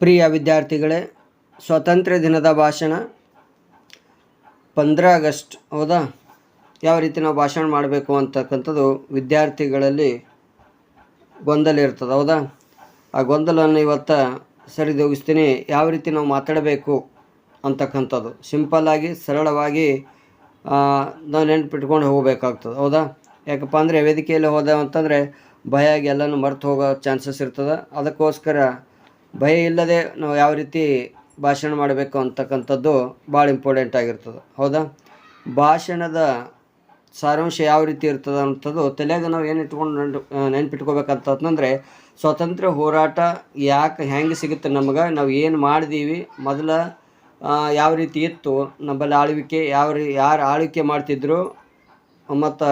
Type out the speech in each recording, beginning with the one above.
ಪ್ರಿಯ ವಿದ್ಯಾರ್ಥಿಗಳೇ, ಸ್ವಾತಂತ್ರ್ಯ ದಿನದ ಭಾಷಣ ಪಂದ್ರ ಆಗಸ್ಟ್, ಹೌದಾ? ಯಾವ ರೀತಿ ನಾವು ಭಾಷಣ ಮಾಡಬೇಕು ಅಂತಕ್ಕಂಥದ್ದು ವಿದ್ಯಾರ್ಥಿಗಳಲ್ಲಿ ಗೊಂದಲ ಇರ್ತದೆ, ಹೌದಾ? ಆ ಗೊಂದಲವನ್ನು ಇವತ್ತು ಸರಿದೋಗಿಸ್ತೀನಿ. ಯಾವ ರೀತಿ ನಾವು ಮಾತಾಡಬೇಕು ಅಂತಕ್ಕಂಥದ್ದು? ಸಿಂಪಲ್ಲಾಗಿ ಸರಳವಾಗಿ ನಾವು ನೆನ್ಪಿಟ್ಕೊಂಡು ಹೋಗಬೇಕಾಗ್ತದೆ, ಹೌದಾ? ಯಾಕಪ್ಪ ಅಂದರೆ ವೇದಿಕೆಯಲ್ಲಿ ಹೋದ ಅಂತಂದರೆ ಭಯ ಆಗಿ ಎಲ್ಲನೂ ಮರೆತು ಹೋಗೋ ಚಾನ್ಸಸ್ ಇರ್ತದೆ. ಅದಕ್ಕೋಸ್ಕರ ಭಯ ಇಲ್ಲದೆ ನಾವು ಯಾವ ರೀತಿ ಭಾಷಣ ಮಾಡಬೇಕು ಅಂತಕ್ಕಂಥದ್ದು ಭಾಳ ಇಂಪಾರ್ಟೆಂಟ್ ಆಗಿರ್ತದೆ. ಹೌದಾ? ಭಾಷಣದ ಸಾರಾಂಶ ಯಾವ ರೀತಿ ಇರ್ತದೆ ಅಂಥದ್ದು ತಲೆಯಾಗ ನಾವು ಏನು ಇಟ್ಕೊಂಡು ನೆನ್ಪು ನೆನ್ಪಿಟ್ಕೋಬೇಕಂತಂದ್ರೆ ಸ್ವಾತಂತ್ರ್ಯ ಹೋರಾಟ ಯಾಕೆ ಹೆಂಗೆ ಸಿಗುತ್ತೆ ನಮಗೆ? ನಾವು ಏನು ಮಾಡಿದೀವಿ? ಮೊದಲ ಯಾವ ರೀತಿ ಇತ್ತು? ನಮ್ಮಲ್ಲಿ ಆಳ್ವಿಕೆ ಯಾವ ರೀ, ಯಾರು ಆಳ್ವಿಕೆ ಮಾಡ್ತಿದ್ರು? ಮತ್ತು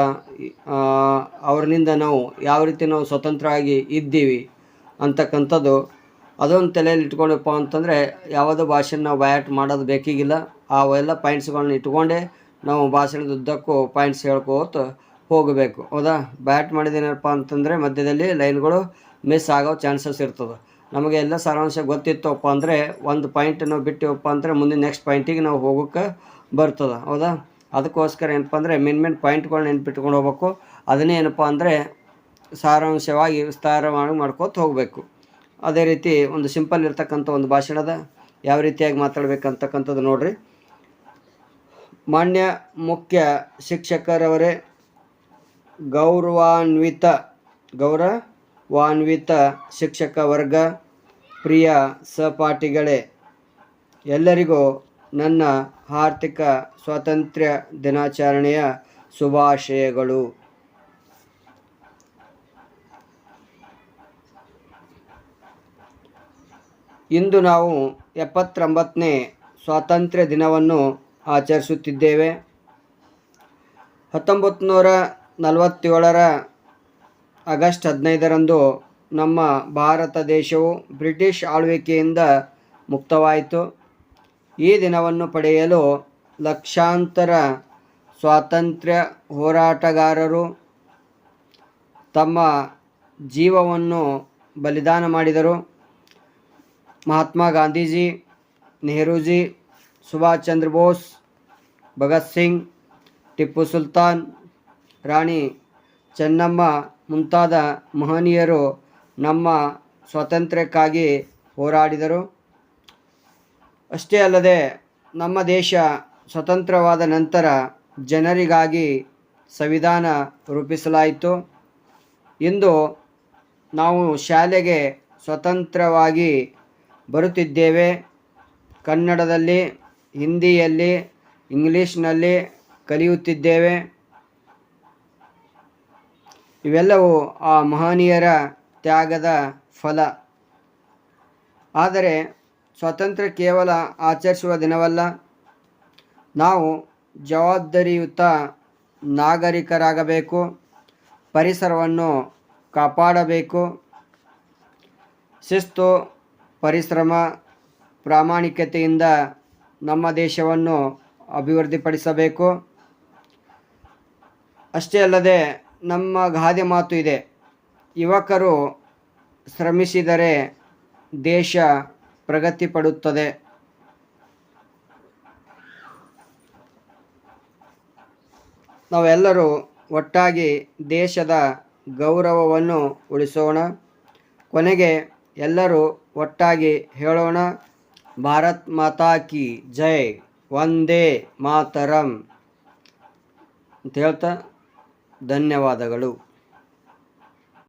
ಅವ್ರನಿಂದ ನಾವು ಯಾವ ರೀತಿ ನಾವು ಸ್ವತಂತ್ರವಾಗಿ ಇದ್ದೀವಿ ಅಂತಕ್ಕಂಥದ್ದು ಅದೊಂದು ತಲೆಯಲ್ಲಿ ಇಟ್ಕೊಂಡಪ್ಪ ಅಂತಂದರೆ ಯಾವುದೋ ಭಾಷೆ ನಾವು ಬಯಾಟ್ ಮಾಡೋದು ಬೇಕಿಗಿಲ್ಲ. ಅವೆಲ್ಲ ಪಾಯಿಂಟ್ಸ್ಗಳನ್ನ ಇಟ್ಕೊಂಡೇ ನಾವು ಭಾಷಣದ ಉದ್ದಕ್ಕೂ ಪಾಯಿಂಟ್ಸ್ ಹೇಳ್ಕೋತ ಹೋಗಬೇಕು. ಹೌದಾ? ಬ್ಯಾಟ್ ಮಾಡಿದೇನಪ್ಪ ಅಂತಂದರೆ ಮಧ್ಯದಲ್ಲಿ ಲೈನ್ಗಳು ಮಿಸ್ ಆಗೋ ಚಾನ್ಸಸ್ ಇರ್ತದೆ. ನಮಗೆ ಎಲ್ಲ ಸಾರಾಂಶ ಗೊತ್ತಿತ್ತಪ್ಪ ಅಂದರೆ ಒಂದು ಪಾಯಿಂಟ್ ನಾವು ಬಿಟ್ಟಿವಪ್ಪ ಅಂದರೆ ಮುಂದೆ ನೆಕ್ಸ್ಟ್ ಪಾಯಿಂಟಿಗೆ ನಾವು ಹೋಗೋಕ್ಕೆ ಬರ್ತದೆ. ಹೌದಾ? ಅದಕ್ಕೋಸ್ಕರ ಏನಪ್ಪ ಅಂದರೆ ಮೇನ್ ಮೇನ್ ಪಾಯಿಂಟ್ಗಳನ್ನ ನೆನ್ಪಿಟ್ಕೊಂಡು ಹೋಗ್ಬೇಕು. ಅದನ್ನೇ ಏನಪ್ಪ ಅಂದರೆ ಸಾರಾಂಶವಾಗಿ ವಿಸ್ತಾರವಾಗಿ ಮಾಡ್ಕೋತ ಹೋಗಬೇಕು. ಅದೇ ರೀತಿ ಒಂದು ಸಿಂಪಲ್ ಇರ್ತಕ್ಕಂಥ ಒಂದು ಭಾಷಣದ ಯಾವ ರೀತಿಯಾಗಿ ಮಾತಾಡ್ಬೇಕಂತಕ್ಕಂಥದ್ದು ನೋಡ್ರಿ. ಮಾನ್ಯ ಮುಖ್ಯ ಶಿಕ್ಷಕರವರೇ, ಗೌರವಾನ್ವಿತ ಗೌರವಾನ್ವಿತ ಶಿಕ್ಷಕ ವರ್ಗ, ಪ್ರಿಯ ಸಹಪಾಠಿಗಳೇ, ಎಲ್ಲರಿಗೂ ನನ್ನ ಆರ್ಥಿಕ ಸ್ವಾತಂತ್ರ್ಯ ದಿನಾಚರಣೆಯ ಶುಭಾಶಯಗಳು. ಇಂದು ನಾವು ಎಪ್ಪತ್ತೊಂಬತ್ತನೇ ಸ್ವಾತಂತ್ರ್ಯ ದಿನವನ್ನು ಆಚರಿಸುತ್ತಿದ್ದೇವೆ. ಹತ್ತೊಂಬತ್ತು ನೂರ ನಲವತ್ತೇಳರ ಆಗಸ್ಟ್ ಹದಿನೈದರಂದು ನಮ್ಮ ಭಾರತ ದೇಶವು ಬ್ರಿಟಿಷ್ ಆಳ್ವಿಕೆಯಿಂದ ಮುಕ್ತವಾಯಿತು. ಈ ದಿನವನ್ನು ಪಡೆಯಲು ಲಕ್ಷಾಂತರ ಸ್ವಾತಂತ್ರ್ಯ ಹೋರಾಟಗಾರರು ತಮ್ಮ ಜೀವವನ್ನು ಬಲಿದಾನ ಮಾಡಿದರು. ಮಹಾತ್ಮ ಗಾಂಧೀಜಿ, ನೆಹರೂಜಿ, ಸುಭಾಷ್ ಚಂದ್ರ ಬೋಸ್, ಭಗತ್ ಸಿಂಗ್, ಟಿಪ್ಪು ಸುಲ್ತಾನ್, ರಾಣಿ ಚೆನ್ನಮ್ಮ ಮುಂತಾದ ಮಹನೀಯರು ನಮ್ಮ ಸ್ವಾತಂತ್ರ್ಯಕ್ಕಾಗಿ ಹೋರಾಡಿದರು. ಅಷ್ಟೇ ಅಲ್ಲದೆ ನಮ್ಮ ದೇಶ ಸ್ವತಂತ್ರವಾದ ನಂತರ ಜನರಿಗಾಗಿ ಸಂವಿಧಾನ ರೂಪಿಸಲಾಯಿತು. ಇಂದು ನಾವು ಶಾಲೆಗೆ ಸ್ವತಂತ್ರವಾಗಿ ಬರುತ್ತಿದ್ದೇವೆ. ಕನ್ನಡದಲ್ಲಿ, ಹಿಂದಿಯಲ್ಲಿ, ಇಂಗ್ಲೀಷ್ನಲ್ಲಿ ಕಲಿಯುತ್ತಿದ್ದೇವೆ. ಇವೆಲ್ಲವೂ ಆ ಮಹನೀಯರ ತ್ಯಾಗದ ಫಲ. ಆದರೆ ಸ್ವಾತಂತ್ರ್ಯ ಕೇವಲ ಆಚರಿಸುವ ದಿನವಲ್ಲ. ನಾವು ಜವಾಬ್ದಾರಿಯುತ ನಾಗರಿಕರಾಗಬೇಕು, ಪರಿಸರವನ್ನು ಕಾಪಾಡಬೇಕು. ಶಿಸ್ತು ಪರಿಶ್ರಮ, ಪ್ರಾಮಾಣಿಕತೆಯಿಂದ ನಮ್ಮ ದೇಶವನ್ನು ಅಭಿವೃದ್ಧಿಪಡಿಸಬೇಕು. ಅಷ್ಟೇ ಅಲ್ಲದೆ ನಮ್ಮ ಗಾದೆ ಮಾತು ಇದೆ. ಯುವಕರು ಶ್ರಮಿಸಿದರೆ ದೇಶ ಪ್ರಗತಿ ಪಡುತ್ತದೆ ನಾವೆಲ್ಲರೂ ಒಟ್ಟಾಗಿ ದೇಶದ ಗೌರವವನ್ನು ಉಳಿಸೋಣ. ಕೊನೆಗೆ ಎಲ್ಲರೂ ಒಟ್ಟಾಗಿ ಹೇಳೋಣ ಭಾರತ್ ಮಾತಾ ಕಿ ಜೈ ವಂದೇ ಮಾತರಂ. ಅಂತ ಹೇಳ್ತಾ ಧನ್ಯವಾದಗಳು.